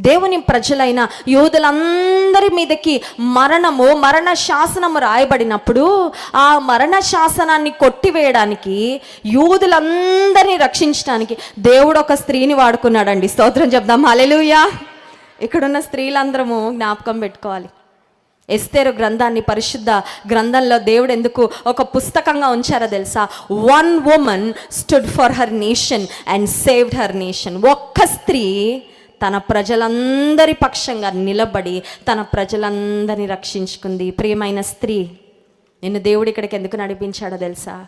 దేవుని ప్రజలైన యూదులందరి మీదకి మరణము మరణ శాసనము రాయబడినప్పుడు ఆ మరణ శాసనాన్ని కొట్టివేయడానికి యూదులందరినీ రక్షించడానికి దేవుడు ఒక స్త్రీని వాడుకున్నాడండి. స్తోత్రం చెప్దాం. అలెలుయా ఇక్కడున్న స్త్రీలందరము జ్ఞాపకం పెట్టుకోవాలి. ఎస్తేరు గ్రంథాన్ని పరిశుద్ధ గ్రంథంలో దేవుడు ఎందుకు ఒక పుస్తకంగా ఉంచారో తెలుసా? One woman stood for her nation and saved her nation ఒక్క స్త్రీ తన ప్రజలందరి పక్షంగా నిలబడి తన ప్రజలందరినీ రక్షించుకుంది. ప్రియమైన స్త్రీ నిన్ను దేవుడు ఇక్కడికి ఎందుకు నడిపించాడో తెలుసా?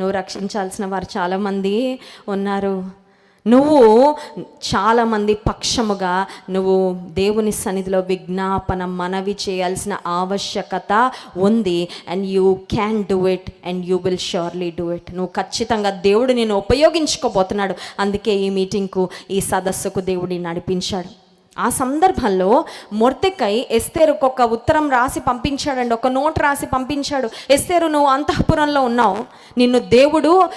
నువ్వు రక్షించాల్సిన వారు చాలామంది ఉన్నారు. నువ్వు చాలామంది పక్షముగా నువ్వు దేవుని సన్నిధిలో విజ్ఞాపన మనవి చేయాల్సిన ఆవశ్యకత ఉంది. And you can do it and you will surely do it నువ్వు ఖచ్చితంగా దేవుడు నేను ఉపయోగించుకోబోతున్నాడు. అందుకే ఈ మీటింగ్కు ఈ సదస్సుకు దేవుడిని నడిపించాడు. ఆ సందర్భంలో మొర్తెకై ఎస్తేరుకు ఒక ఉత్తరం రాసి పంపించాడండి. ఒక నోట్ రాసి పంపించాడు. ఎస్తేరు నువ్వు అంతఃపురంలో ఉన్నావు. నిన్ను దేవుడు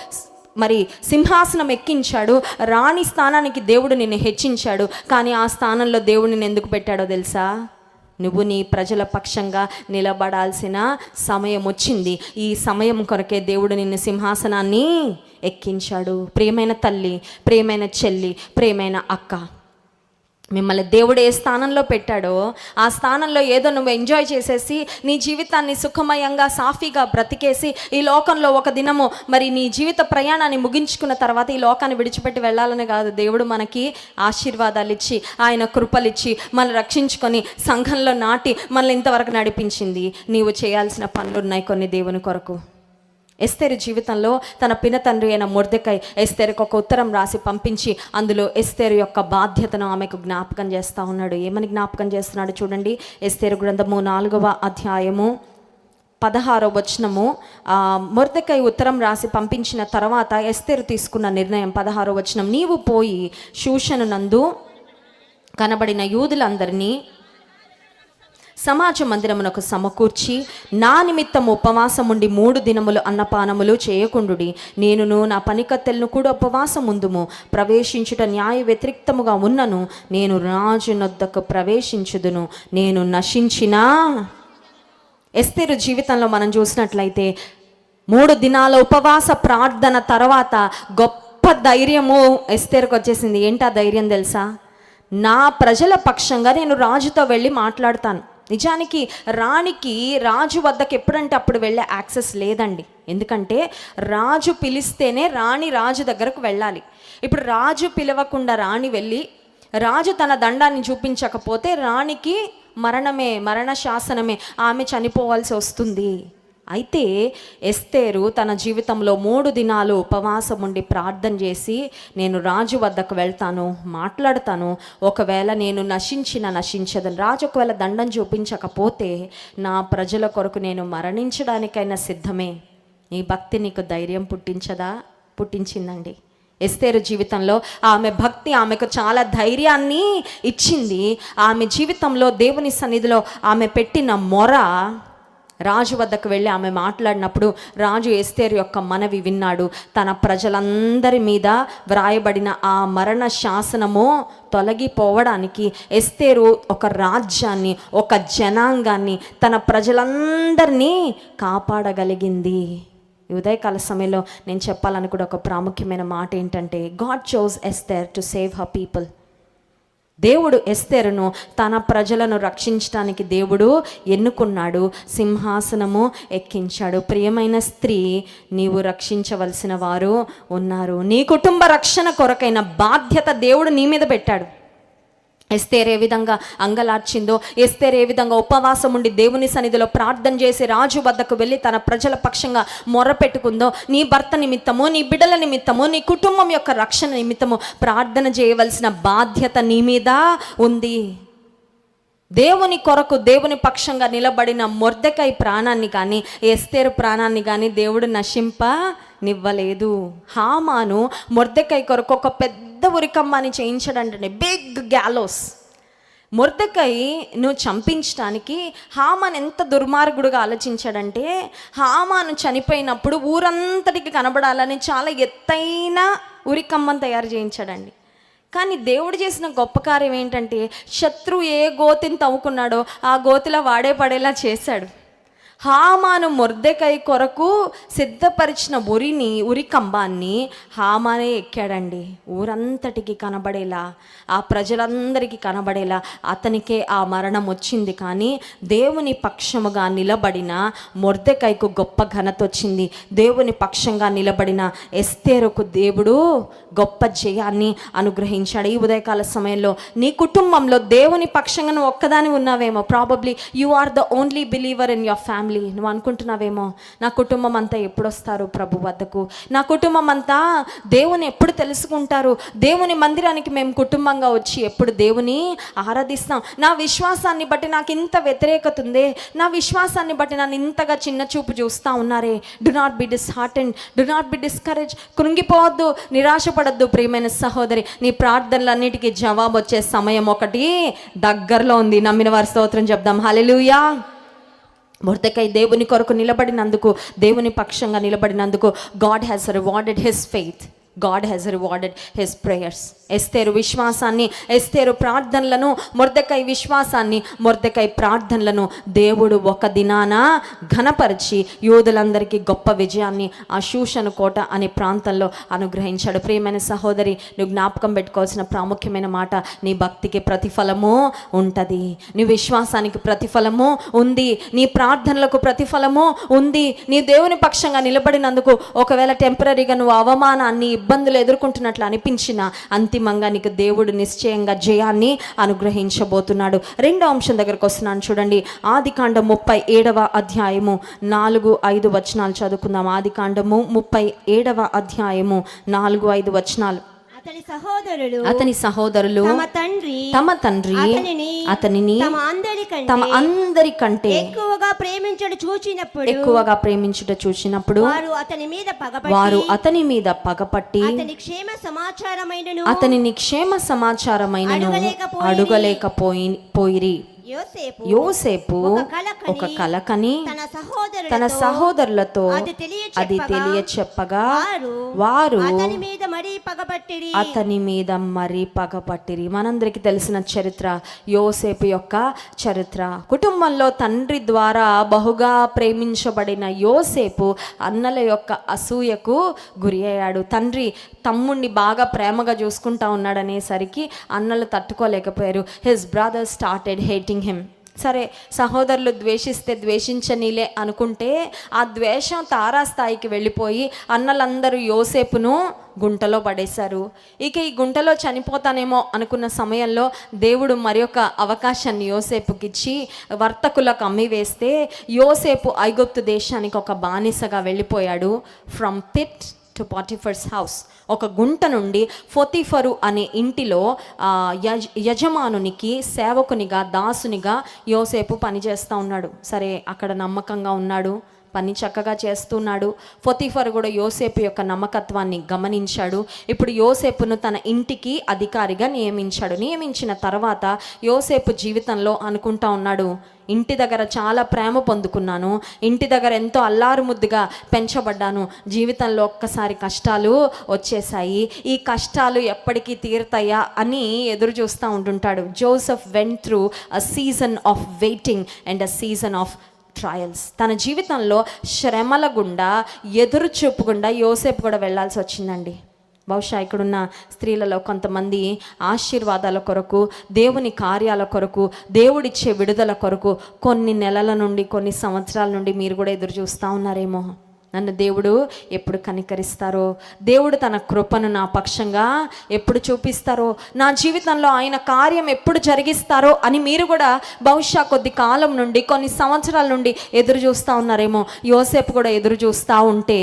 మరి సింహాసనం ఎక్కించాడు. రాణి స్థానానికి దేవుడు నిన్ను హెచ్చించాడు. కానీ ఆ స్థానంలో దేవుడు నిన్ను ఎందుకు పెట్టాడో తెలుసా? నువ్వు నీ ప్రజల పక్షంగా నిలబడాల్సిన సమయం వచ్చింది. ఈ సమయం కొరకే దేవుడు నిన్ను సింహాసనాన్ని ఎక్కించాడు. ప్రియమైన తల్లి ప్రియమైన చెల్లి ప్రియమైన అక్క. మిమ్మల్ని దేవుడు ఏ స్థానంలో పెట్టాడో ఆ స్థానంలో ఏదో నువ్వు ఎంజాయ్ చేసేసి నీ జీవితాన్ని సుఖమయంగా సాఫీగా బ్రతికేసి ఈ లోకంలో ఒక దినము మరి నీ జీవిత ప్రయాణాన్ని ముగించుకున్న తర్వాత ఈ లోకాన్ని విడిచిపెట్టి వెళ్ళాలని కాదు. దేవుడు మనకి ఆశీర్వాదాలు ఇచ్చి ఆయన కృపలు ఇచ్చి మనల్ని రక్షించుకొని సంఘంలో నాటి మనల్ని ఇంతవరకు నడిపించింది. నీవు చేయాల్సిన పనులు ఉన్నాయి కొన్ని దేవుని కొరకు. ఎస్తేరు జీవితంలో తన పిన తండ్రి అయిన మొర్దెకై ఎస్తేరుకు ఒక ఉత్తరం రాసి పంపించి అందులో ఎస్తేరు యొక్క బాధ్యతను ఆమెకు జ్ఞాపకం చేస్తూ ఉన్నాడు. ఏమని జ్ఞాపకం చేస్తున్నాడు చూడండి. ఎస్తేరు గ్రంథము నాలుగవ అధ్యాయము పదహారో వచనము. ఆ, ఉత్తరం రాసి పంపించిన తర్వాత ఎస్తేరు తీసుకున్న నిర్ణయం పదహారో వచనం. నీవు పోయి శూషను నందు కనబడిన యూదులందరినీ సమాజ మందిరమునకు సమకూర్చి నా నిమిత్తం ఉపవాసం ఉండి మూడు దినములు అన్నపానములు చేయకుండుడి. నేనును నా పనికత్తెలను కూడా ఉపవాసం ముందుము ప్రవేశించుట న్యాయ వ్యతిరిక్తముగా ఉన్నను. నేను రాజు నొద్దకు ప్రవేశించుదును. నేను నశించినా ఎస్తేరు జీవితంలో మనం చూసినట్లయితే మూడు దినాల ఉపవాస ప్రార్థన తర్వాత గొప్ప ధైర్యము ఎస్తేరుకు వచ్చేసింది. ఏంటి ఆ ధైర్యం తెలుసా? నా ప్రజల పక్షంగా నేను రాజుతో వెళ్ళి మాట్లాడతాను. నిజానికి రాణికి రాజు వద్దకు ఎప్పుడంటే అప్పుడు వెళ్ళే యాక్సెస్ లేదండి. ఎందుకంటే రాజు పిలిస్తేనే రాణి రాజు దగ్గరకు వెళ్ళాలి. ఇప్పుడు రాజు పిలవకుండా రాణి వెళ్ళి రాజు తన దండాన్ని చూపించకపోతే రాణికి మరణమే మరణ శాసనమే ఆమె చనిపోవాల్సి వస్తుంది. అయితే ఎస్తేరు తన జీవితంలో మూడు దినాలు ఉపవాసం ఉండి ప్రార్థన చేసి నేను రాజు వద్దకు వెళ్తాను మాట్లాడతాను. ఒకవేళ నేను నశించిన నశించదని. రాజు ఒకవేళ దండం చూపించకపోతే నా ప్రజల కొరకు నేను మరణించడానికైనా సిద్ధమే. నీ భక్తి నీకు ధైర్యం పుట్టించదా? పుట్టించిందండి. ఎస్తేరు జీవితంలో ఆమె భక్తి ఆమెకు చాలా ధైర్యాన్ని ఇచ్చింది. ఆమె జీవితంలో దేవుని సన్నిధిలో ఆమె పెట్టిన మొర రాజు వద్దకు వెళ్ళి ఆమె మాట్లాడినప్పుడు రాజు ఎస్తేరు యొక్క మనవి విన్నాడు. తన ప్రజలందరి మీద వ్రాయబడిన ఆ మరణ శాసనము తొలగిపోవడానికి ఎస్తేరు ఒక రాజ్యాన్ని ఒక జనాంగాన్ని తన ప్రజలందరినీ కాపాడగలిగింది. ఉదయకాల సమయంలో నేను చెప్పాలనుకున్న ఒక ప్రాముఖ్యమైన మాట ఏంటంటే God chose Esther to save her people దేవుడు ఎస్తేరును తన ప్రజలను రక్షించడానికి దేవుడు ఎన్నుకున్నాడు సింహాసనము ఎక్కించాడు. ప్రియమైన స్త్రీ నీవు రక్షించవలసిన వారు ఉన్నారు. నీ కుటుంబ రక్షణ కొరకైన బాధ్యత దేవుడు నీ మీద పెట్టాడు. ఎస్తేర్ ఏ విధంగా అంగలార్చిందో ఎస్తేర్ ఏ విధంగా ఉపవాసం ఉండి దేవుని సన్నిధిలో ప్రార్థన చేసి రాజు వద్దకు వెళ్ళి తన ప్రజల పక్షంగా మొరపెట్టుకుందో నీ భర్త నిమిత్తము నీ బిడ్డల నిమిత్తము నీ కుటుంబం యొక్క రక్షణ నిమిత్తము ప్రార్థన చేయవలసిన బాధ్యత నీ మీద ఉంది. దేవుని కొరకు దేవుని పక్షంగా నిలబడిన మొర్దకై ప్రాణాన్ని కానీ ఎస్తేరు ప్రాణాన్ని కానీ దేవుడు నశింప నివ్వలేదు హామాను మొర్దెకై కొరకు ఒక పెద్ద ఉరికమ్మని చేయించడంటే బిగ్ గ్యాలోస్ మొర్దెకై నువ్వు చంపించడానికి హామాన్ ఎంత దుర్మార్గుడుగా ఆలోచించాడంటే హామాను చనిపోయినప్పుడు ఊరంతటికి కనబడాలని చాలా ఎత్తైన ఉరికమ్మను తయారు చేయించాడండి. కానీ దేవుడు చేసిన గొప్ప కార్యం ఏంటంటే శత్రువు ఏ గోతిని తవ్వుకున్నాడో ఆ గోతిలో వాడే పడేలా చేశాడు. హామాను మొర్దెకై కొరకు సిద్ధపరిచిన ఉరిని ఉరి కంబాన్ని హామానే ఎక్కాడండి. ఊరంతటికి కనబడేలా ఆ ప్రజలందరికీ కనబడేలా అతనికే ఆ మరణం వచ్చింది. కానీ దేవుని పక్షముగా నిలబడిన మొర్దెకైకు గొప్ప ఘనత వచ్చింది. దేవుని పక్షంగా నిలబడిన ఎస్తేరుకు దేవుడు గొప్ప జయాన్ని అనుగ్రహించాడు. ఈ ఉదయకాల సమయంలో నీ కుటుంబంలో దేవుని పక్షంగా నువ్వు ఒక్కదాని ఉన్నావేమో. Probably you are the only believer in your family నువ్వు అనుకుంటున్నావేమో? నా కుటుంబం అంతా ఎప్పుడు వస్తారు ప్రభు వద్దకు? నా కుటుంబం అంతా దేవుని ఎప్పుడు తెలుసుకుంటారు? దేవుని మందిరానికి మేము కుటుంబంగా వచ్చి ఎప్పుడు దేవుని ఆరాధిస్తాం? నా విశ్వాసాన్ని బట్టి నాకు ఇంత వ్యతిరేకత ఉందే. నా విశ్వాసాన్ని బట్టి నన్ను ఇంతగా చిన్న చూపు చూస్తూ ఉన్నారే. Do not be dishearten and do not be discourage కృంగిపోవద్దు. నిరాశపడద్దు ప్రియమైన సహోదరి. నీ ప్రార్థనలన్నిటికీ జవాబు వచ్చే సమయం ఒకటి దగ్గరలో ఉంది. నమ్మిన వారి స్తోత్రం చెప్దాం. హలెలుయా మొర్దకై దేవుని కొరకు నిలబడినందుకు దేవుని పక్షంగా నిలబడినందుకు God has rewarded his faith God has rewarded his prayers Esther విశ్వాసాన్ని ఎస్తేరు ప్రార్థనలను మొర్దకై విశ్వాసాన్ని మొర్దకై ప్రార్థనలను దేవుడు ఒక దినాన ఘనపరిచి యోధులందరికీ గొప్ప విజయాన్ని ఆ శూషణ కోట అనే ప్రాంతంలో అనుగ్రహించాడు. ప్రియమైన సహోదరి నువ్వు జ్ఞాపకం పెట్టుకోవాల్సిన ప్రాముఖ్యమైన మాట నీ భక్తికి ప్రతిఫలము ఉంటుంది. నీ విశ్వాసానికి ప్రతిఫలము ఉంది. నీ ప్రార్థనలకు ప్రతిఫలము ఉంది. నీ దేవుని పక్షంగా నిలబడినందుకు ఒకవేళ టెంపరీగా నువ్వు అవమానాన్ని ఇబ్బందులు ఎదుర్కొంటున్నట్లు అనిపించిన అంతిమంగా నీకు దేవుడు నిశ్చయంగా జయాన్ని అనుగ్రహించబోతున్నాడు. రెండో అంశం దగ్గరకు వస్తున్నాను చూడండి. ఆది కాండం ముప్పై ఏడవ అధ్యాయము నాలుగు ఐదు వచనాలు చదువుకుందాం. ఆది కాండము ముప్పై ఏడవ అధ్యాయము నాలుగు ఐదు వచనాలు. అతని సహోదరులు అతని సహోదరులు తమ తండ్రి తమ తండ్రి అతనిని అతనిని తమ అందరికంటే తమ అందరికంటే ఎక్కువగా ప్రేమించడు చూచినప్పుడు ఎక్కువగా ప్రేమించుట చూసినప్పుడు వారు అతని మీద పగబట్టి వారు అతని మీద పగపట్టి అతని క్షేమ సమాచారమైనను అతనిని క్షేమ సమాచారమైనను అడగలేకపోయిరి. అడుగలేకపోయి పోయిరి యోసేపు యోసేపు ఒక కల కని ఒక కల కని తన సహోదరులతో అది తెలియ చెప్పగా వారు వారు అతని మీద మరీ పగబట్టిరి అతని మీద మరీ పగపట్టిరి. మనందరికీ తెలిసిన చరిత్ర యోసేపు యొక్క చరిత్ర. కుటుంబంలో తండ్రి ద్వారా బహుగా ప్రేమించబడిన యోసేపు అన్నల యొక్క అసూయకు గురి అయ్యాడు. తండ్రి తమ్ముణ్ణి బాగా ప్రేమగా చూసుకుంటా ఉన్నాడనేసరికి అన్నలు తట్టుకోలేకపోయారు. His brother started hating him సరే సహోదరులు ద్వేషిస్తే ద్వేషించనీలే అనుకుంటే ఆ ద్వేషం తారాస్థాయికి వెళ్ళిపోయి అన్నలందరూ యోసేపును గుంటలో పడేశారు. ఇక ఈ గుంటలో చనిపోతానేమో అనుకున్న సమయంలో దేవుడు మరి ఒక అవకాశాన్ని యోసేపుకి ఇచ్చి వర్తకులకు అమ్మి వేస్తే యోసేపు ఐగుప్తు దేశానికి ఒక బానిసగా వెళ్ళిపోయాడు. From pit to Potiphar's house ఒక గుంట నుండి ఫొతిఫరు అనే ఇంటిలో యజ యజమానునికి సేవకునిగా దాసునిగా యోసేపు పనిచేస్తూ ఉన్నాడు. సరే అక్కడ నమ్మకంగా ఉన్నాడు. పని చక్కగా చేస్తున్నాడు. ఫొతిఫర్ కూడా యోసేపు యొక్క నమ్మకత్వాన్ని గమనించాడు. ఇప్పుడు యోసేపును తన ఇంటికి అధికారిగా నియమించాడు. నియమించిన తర్వాత యోసేపు జీవితంలో అనుకుంటా ఉన్నాడు ఇంటి దగ్గర చాలా ప్రేమ పొందుకున్నాను. ఇంటి దగ్గర ఎంతో అల్లారు ముద్దుగా పెంచబడ్డాను. జీవితంలో ఒక్కసారి కష్టాలు వచ్చేసాయి ఈ కష్టాలు ఎప్పటికీ తీరుతాయా? అని ఎదురు చూస్తూ ఉంటుంటాడు. Joseph went through a season of waiting and a season of trials తన జీవితంలో శ్రమల గుండా ఎదురు చూపుకుండా యోసేపు కూడా వెళ్ళాల్సి వచ్చిందండి. బహుశా ఇక్కడున్న స్త్రీలలో కొంతమంది ఆశీర్వాదాల కొరకు దేవుని కార్యాల కొరకు దేవుడిచ్చే విడుదల కొరకు కొన్ని నెలల నుండి కొన్ని సంవత్సరాల నుండి మీరు కూడా ఎదురు చూస్తూ ఉన్నారేమో. నన్ను దేవుడు ఎప్పుడు కనికరిస్తారో? దేవుడు తన కృపను నా పక్షంగా ఎప్పుడు చూపిస్తారో? నా జీవితంలో ఆయన కార్యం ఎప్పుడు జరిగిస్తారో అని మీరు కూడా బహుశా కొద్ది కాలం నుండి కొన్ని సంవత్సరాల నుండి ఎదురు చూస్తూ ఉన్నారేమో. యోసేపు కూడా ఎదురు చూస్తూ ఉంటే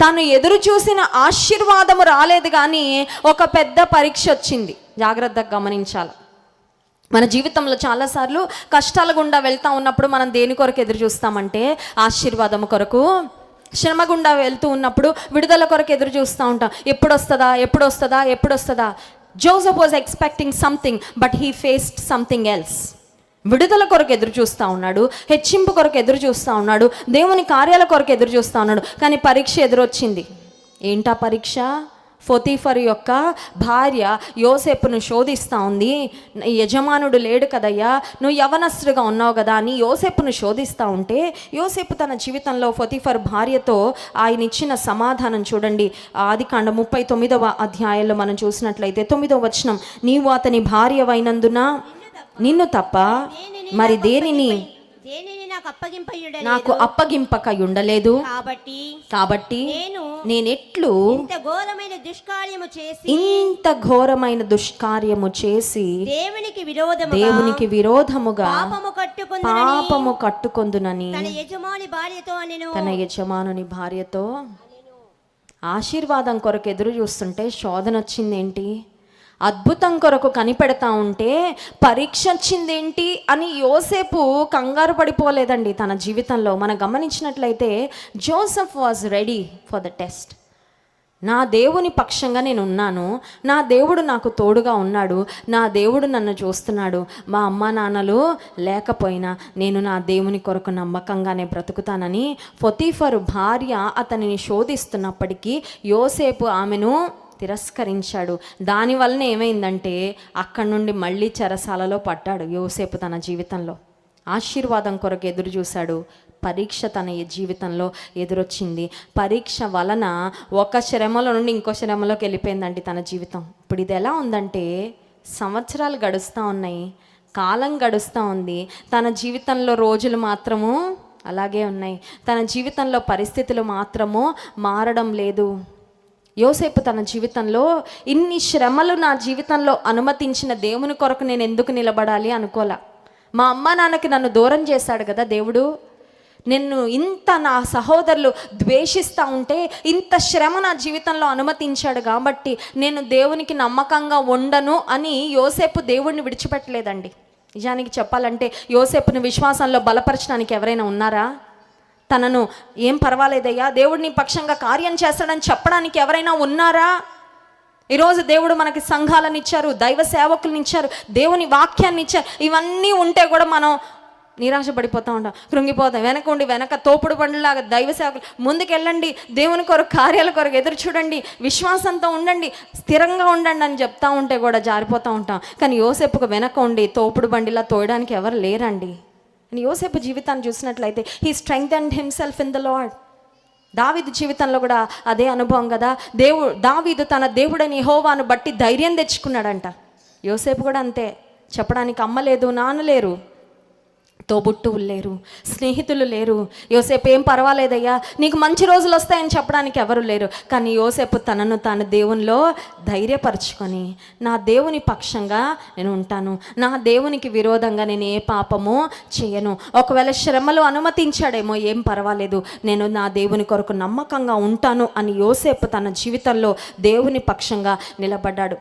తాను ఎదురు చూసిన ఆశీర్వాదము రాలేదు కానీ ఒక పెద్ద పరీక్ష వచ్చింది. జాగ్రత్తగా గమనించాలి. మన జీవితంలో చాలాసార్లు కష్టాల గుండా వెళ్తూ ఉన్నప్పుడు మనం దేని కొరకు ఎదురు చూస్తామంటే ఆశీర్వాదం కొరకు శ్రమ గుండా వెళ్తూ ఉన్నప్పుడు విడుదల కొరకు ఎదురు చూస్తూ ఉంటాం. ఎప్పుడు వస్తుందా ఎప్పుడు వస్తుందా ఎప్పుడు వస్తుందా Joseph was expecting something but he faced something else విడుదల కొరకు ఎదురు చూస్తూ ఉన్నాడు హెచ్చింపు కొరకు ఎదురు చూస్తూ ఉన్నాడు దేవుని కార్యాల కొరకు ఎదురు చూస్తూ ఉన్నాడు కానీ పరీక్ష ఎదురొచ్చింది. ఏంటా పరీక్ష? ఫొతీఫర్ యొక్క భార్య యోసేపును శోధిస్తూ ఉంది. యజమానుడు లేడు కదయ్యా నువ్వు యవనస్తుడిగా ఉన్నావు కదా అని యోసేపును శోధిస్తూ ఉంటే యోసేపు తన జీవితంలో ఫొతీఫర్ భార్యతో ఆయన ఇచ్చిన సమాధానం చూడండి. ఆది కాండ ముప్పై తొమ్మిదవ అధ్యాయంలో మనం చూసినట్లయితే తొమ్మిదవ వచనం నీవు అతని భార్య నిన్ను తప్ప మరి దేనిని? దేనిని నాకు అప్పగింపయుడలేదు. నాకు అప్పగింపక ఉండలేదు కాబట్టి కాబట్టి నేను నేనెట్లు ఇంత ఘోరమైన దుష్కార్యము చేసి ఇంత ఘోరమైన దుష్కార్యము చేసి దేవునికి విరోధముగా దేవునికి విరోధముగా పాపము కట్టుకుందని పాపము కట్టుకొందునని తన యజమాని భార్యతో నేను తన యజమానుని భార్యతో ఆశీర్వాదం కొరకు ఎదురు చూస్తుంటే శోధన వచ్చిందేంటి అద్భుతం కొరకు కనిపెడతా ఉంటే పరీక్ష వచ్చిందేంటి అని యోసేపు కంగారు పడిపోలేదండి తన జీవితంలో. మనం గమనించినట్లయితే Joseph was ready for the test. నా దేవుని పక్షంగా నేను ఉన్నాను. నా దేవుడు నాకు తోడుగా ఉన్నాడు. నా దేవుడు నన్ను చూస్తున్నాడు. మా అమ్మ నాన్నలు లేకపోయినా నేను నా దేవుని కొరకు నమ్మకంగానే బ్రతుకుతానని ఫొతీఫరు భార్య అతనిని శోధిస్తున్నప్పటికీ యోసేపు ఆమెను తిరస్కరించాడు. దానివల్లనే ఏమైందంటే అక్కడి నుండి మళ్ళీ చెరసాలలో పడ్డాడు యోసేపు తన జీవితంలో. ఆశీర్వాదం కొరకు ఎదురు చూశాడు. పరీక్ష తన జీవితంలో ఎదురొచ్చింది. పరీక్ష వలన ఒక శ్రమలో నుండి ఇంకో శ్రమలోకి వెళ్ళిపోయిందండి తన జీవితం. ఇప్పుడు ఇది ఎలా ఉందంటే సంవత్సరాలు గడుస్తూ ఉన్నాయి. కాలం గడుస్తూ ఉంది. తన జీవితంలో రోజులు మాత్రము అలాగే ఉన్నాయి. తన జీవితంలో పరిస్థితులు మాత్రము మారడం లేదు. యోసేపు తన జీవితంలో ఇన్ని శ్రమలు నా జీవితంలో అనుమతించిన దేవుని కొరకు నేను ఎందుకు నిలబడాలి అనుకోలే? మా అమ్మ నాన్నకి నన్ను దూరం చేశాడు కదా దేవుడు. నిన్ను ఇంత నా సహోదరులు ద్వేషిస్తూ ఉంటే ఇంత శ్రమ నా జీవితంలో అనుమతించాడు కాబట్టి నేను దేవునికి నమ్మకంగా ఉండను అని యోసేపు దేవుడిని విడిచిపెట్టలేదండి. నిజానికి చెప్పాలంటే యోసేపుని విశ్వాసంలో బలపరచడానికి ఎవరైనా ఉన్నారా? తనను ఏం పర్వాలేదయ్యా దేవుడిని పక్షంగా కార్యం చేస్తాడని చెప్పడానికి ఎవరైనా ఉన్నారా? ఈరోజు దేవుడు మనకి సంఘాలను ఇచ్చారు దైవ సేవకులను ఇచ్చారు దేవుని వాక్యాన్ని ఇచ్చారు. ఇవన్నీ ఉంటే కూడా మనం నిరాశపడిపోతూ ఉంటాం కృంగిపోతాం. వెనక ఉండి వెనక తోపుడు బండిలాగా దైవ సేవకులు ముందుకెళ్ళండి దేవుని కొరకు కార్యాల కొరకు ఎదురు చూడండి విశ్వాసంతో ఉండండి స్థిరంగా ఉండండి అని చెప్తా ఉంటే కూడా జారిపోతూ ఉంటాం. కానీ యోసేపుకు వెనక ఉండి తోపుడు బండిలా తోయడానికి ఎవరు లేరండి. అని యోసేపు జీవితాన్ని చూసినట్లయితే he strength and himself in the Lord దావీదు జీవితంలో కూడా అదే అనుభవం కదా. దేవుడు దావీదు తన దేవుడని హోవాను బట్టి ధైర్యం తెచ్చుకున్నాడంట. యోసేపు కూడా అంతే. చెప్పడానికి అమ్మ లేదు నాన్న లేరు. తోబుట్టువులు లేరు స్నేహితులు లేరు. యోసేపు ఏం పర్వాలేదయ్యా నీకు మంచి రోజులు వస్తాయని చెప్పడానికి ఎవరు లేరు. కానీ యోసేపు తనను తాను దేవునిలో ధైర్యపరచుకొని నా దేవుని పక్షంగా నేను ఉంటాను. నా దేవునికి విరోధంగా నేను ఏ పాపము చేయను. ఒకవేళ శ్రమలు అనుమతించాడేమో ఏం పర్వాలేదు. నేను నా దేవుని కొరకు నమ్మకంగా ఉంటాను అని యోసేపు తన జీవితంలో దేవుని పక్షంగా నిలబడ్డాడు.